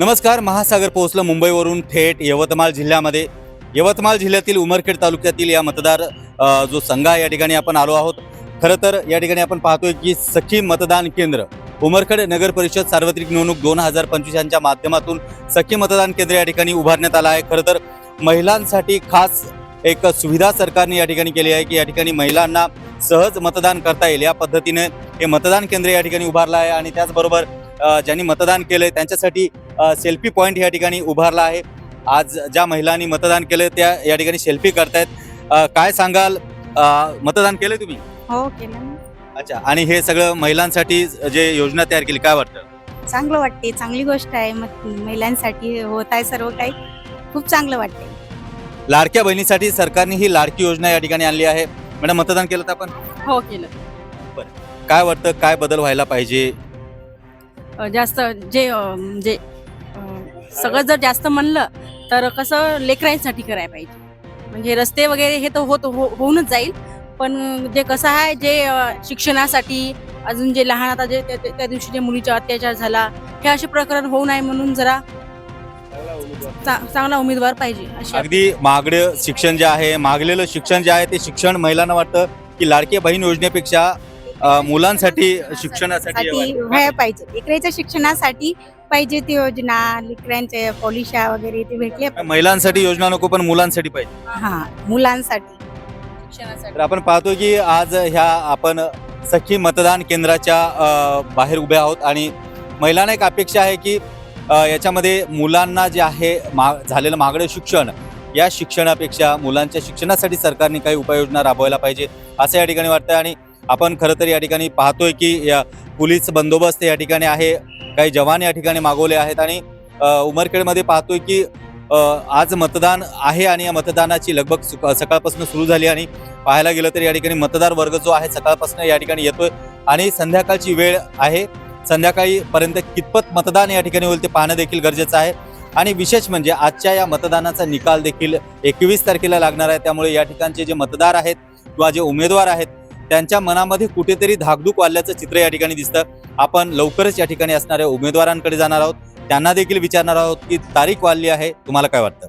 नमस्कार महासागर पोहोचलं मुंबईवरून थेट यवतमाळ जिल्ह्यामध्ये. यवतमाळ जिल्ह्यातील उमरखेड तालुक्यातील या मतदार जो संघ आहे या ठिकाणी आपण आलो आहोत. खरं तर या ठिकाणी आपण पाहतोय की सखी मतदान केंद्र उमरखेड नगर परिषद सार्वत्रिक निवडणूक दोन हजार पंचवीस यांच्या माध्यमातून सखी मतदान केंद्र या ठिकाणी उभारण्यात आलं आहे. खरं तर महिलांसाठी खास एक सुविधा सरकारने या ठिकाणी केली आहे की या ठिकाणी महिलांना सहज मतदान करता येईल. या पद्धतीने हे मतदान केंद्र या ठिकाणी उभारलं आहे आणि त्याचबरोबर ज्यांनी मतदान केलंय त्यांच्यासाठी सेल्फी पॉईंट या ठिकाणी उभारला आहे. आज ज्या महिलांनी मतदान केलं त्या या ठिकाणी सेल्फी करतायत. काय सांगाल? मतदान केलंय तुम्ही? हो केलं अच्छा आणि हे सगळं महिलांसाठी जे योजना तयार केली काय वाटतं? चांगलं वाटते चांगली गोष्ट आहे. महिलांसाठी होत आहे सर्व काही. खूप चांगलं वाटते लाडक्या बहिणीसाठी सरकारने ही लाडकी योजना या ठिकाणी आणली आहे. मॅडम मतदान केलं तर आपण? हो केलं. काय वाटतं? काय बदल व्हायला पाहिजे? जास्त जे अ, सगळं जर जास्त म्हणलं तर कसं लेकरांसाठी करायला पाहिजे. म्हणजे रस्ते वगैरे हे तर होत हो- होऊनच जाईल. पण जे कसं आहे जे शिक्षणासाठी अजून जे लहान आता जे त्या- दिवशी जे मुलीचा अत्याचार झाला हे असे प्रकरण होऊ नये म्हणून जरा चांगला उमेदवार पाहिजे अगदी मागडं शिक्षण जे आहे मागलेलं शिक्षण जे आहे ते शिक्षण महिलांना वाटतं की लाडकी बहीण योजनेपेक्षा मुलांसाठी शिक्षणासाठी पाहिजे. लेकराच्या शिक्षणासाठी पाहिजे ती योजना लेकरांचे पॉलिशा वगैरे ते भेटले. महिलांसाठी योजना नको पण मुलांसाठी पाहिजे. हा मुलांसाठी. शिक्षणासाठी तर आपण पाहतो की आज ह्या आपण सखी मतदान केंद्राच्या अ, बाहेर उभे आहोत आणि महिलांना एक अपेक्षा आहे की अ, याच्यामध्ये मुलांना जे आहे मा झालेलं मागणं शिक्षण या शिक्षणापेक्षा मुलांच्या शिक्षणासाठी सरकारने काही उपाययोजना राबवायला पाहिजे असं या ठिकाणी वाटतं आणि आपण खरं तर या ठिकाणी पाहतोय की या पोलीस बंदोबस्त या ठिकाणी आहे. काही जवान या ठिकाणी मागवले आहेत आणि उमरखेडमध्ये पाहतोय की आज मतदान आहे आणि या मतदानाची लगभग सकाळपासून सुरू झाली आणि पाहायला गेलं तर या ठिकाणी मतदार वर्ग जो आहे सकाळपासून या ठिकाणी येतोय आणि संध्याकाळची वेळ आहे. संध्याकाळीपर्यंत कितपत मतदान या ठिकाणी होईल ते पाहणं देखील गरजेचं आहे. आणि विशेष म्हणजे आजच्या या मतदानाचा निकाल देखील एकवीस तारखेला लागणार आहे. त्यामुळे या ठिकाणचे जे मतदार आहेत किंवा जे उमेदवार आहेत त्यांच्या मनामध्ये कुठेतरी धाकधूक वाढल्याचं चित्र या ठिकाणी दिसतं. आपण लवकरच या ठिकाणी असणाऱ्या उमेदवारांकडे जाणार आहोत. त्यांना देखील विचारणार आहोत की तारीख वाढली आहे. तुम्हाला काय वाटतं?